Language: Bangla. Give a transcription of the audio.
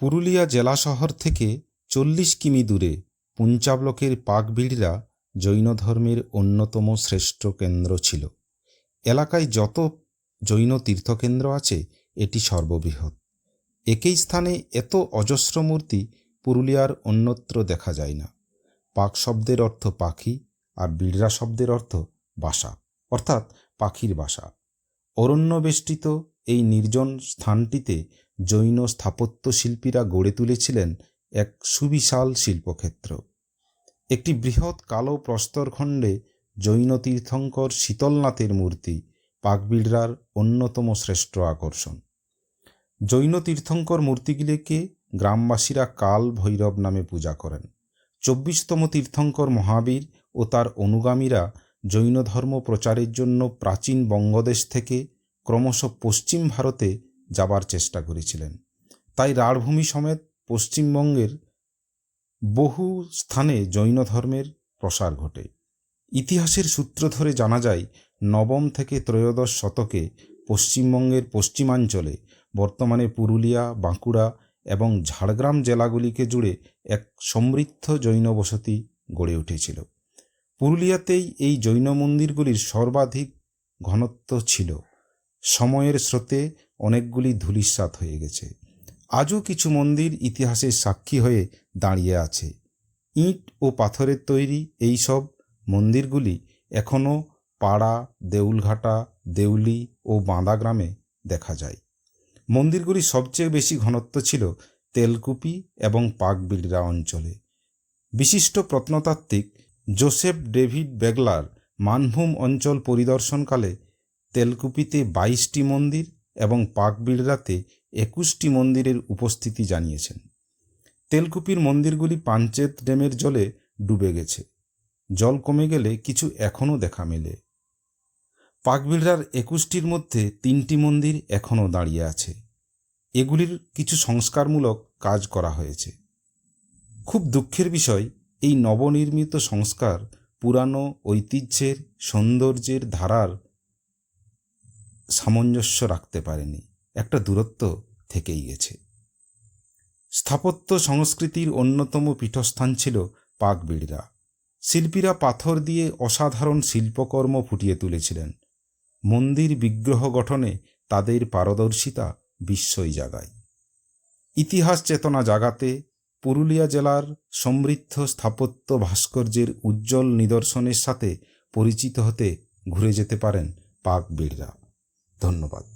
পুরুলিয়া জেলা শহর থেকে চল্লিশ কিমি দূরে পুঞ্চা ব্লকের পাকবিড়রা জৈন ধর্মের অন্যতম শ্রেষ্ঠ কেন্দ্র ছিল। এলাকায় যত জৈন তীর্থকেন্দ্র আছে, এটি সর্ববৃহৎ। একই স্থানে এত অজস্র মূর্তি পুরুলিয়ার অন্যত্র দেখা যায় না। পাক শব্দের অর্থ পাখি আর বিড়রা শব্দের অর্থ বাসা, অর্থাৎ পাখির বাসা। অরণ্যবেষ্টিত এই নির্জন স্থানটিতে জৈন স্থাপত্য শিল্পীরা গড়ে তুলেছিলেন এক সুবিশাল শিল্পক্ষেত্র। একটি বৃহৎ কালো প্রস্তরখণ্ডে জৈন তীর্থঙ্কর শীতলনাথের মূর্তি পাকবিড়রার অন্যতম শ্রেষ্ঠ আকর্ষণ। জৈন তীর্থঙ্কর মূর্তিগুলিকে গ্রামবাসীরা কাল ভৈরব নামে পূজা করেন। চব্বিশতম তীর্থঙ্কর মহাবীর ও তার অনুগামীরা জৈন ধর্ম প্রচারের জন্য প্রাচীন বঙ্গদেশ থেকে ক্রমশ পশ্চিম ভারতে যাবার চেষ্টা করেছিলেন। তাই রাঢ়ভূমি সমেত পশ্চিমবঙ্গের বহু স্থানে জৈন ধর্মের প্রসার ঘটে। ইতিহাসের সূত্র ধরে জানা যায়, নবম থেকে ত্রয়োদশ শতকে পশ্চিমবঙ্গের পশ্চিমাঞ্চলে বর্তমানে পুরুলিয়া, বাঁকুড়া এবং ঝাড়গ্রাম জেলাগুলিকে জুড়ে এক সমৃদ্ধ জৈন বসতি গড়ে উঠেছিল। পুরুলিয়াতেই এই জৈন মন্দিরগুলির সর্বাধিক ঘনত্ব ছিল। সময়ের স্রোতে অনেকগুলি ধূলিসাৎ হয়ে গেছে। আজও কিছু মন্দির ইতিহাসের সাক্ষী হয়ে দাঁড়িয়ে আছে। ইট ও পাথরের তৈরি এই সব মন্দিরগুলি এখনও পাড়া, দেউলঘাটা, দেউলি ও বাঁদা গ্রামে দেখা যায়। মন্দিরগুলি সবচেয়ে বেশি ঘনত্ব ছিল তেলকুপি এবং পাকবিড়রা অঞ্চলে। বিশিষ্ট প্রত্নতাত্ত্বিক জোসেফ ডেভিড বেগলার মানভূম অঞ্চল পরিদর্শনকালে তেলকুপিতে বাইশটি মন্দির এবং পাকবিড়রাতে একুশটি মন্দিরের উপস্থিতি জানিয়েছেন। তেলকুপির মন্দিরগুলি পাঞ্চেত ড্যামের জলে ডুবে গেছে। জল কমে গেলে কিছু এখনও দেখা মেলে। পাকবিড়রার একুশটির মধ্যে তিনটি মন্দির এখনও দাঁড়িয়ে আছে। এগুলির কিছু সংস্কারমূলক কাজ করা হয়েছে। খুব দুঃখের বিষয়, এই নবনির্মিত সংস্কার পুরানো ঐতিহ্যের সৌন্দর্যের ধারার সামঞ্জস্য রাখতে পারেনি। একটা দূরত্ব থেকেই গেছে। স্থাপত্য সংস্কৃতির অন্যতম পীঠস্থান ছিল পাকবিড়রা। শিল্পীরা পাথর দিয়ে অসাধারণ শিল্পকর্ম ফুটিয়ে তুলেছিলেন। মন্দির বিগ্রহ গঠনে তাদের পারদর্শিতা বিস্ময় জাগায়। ইতিহাস চেতনা জাগাতে পুরুলিয়া জেলার সমৃদ্ধ স্থাপত্য ভাস্কর্যের উজ্জ্বল নিদর্শনের সাথে পরিচিত হতে ঘুরে যেতে পারেন পাকবিড়রা। ধন্যবাদ।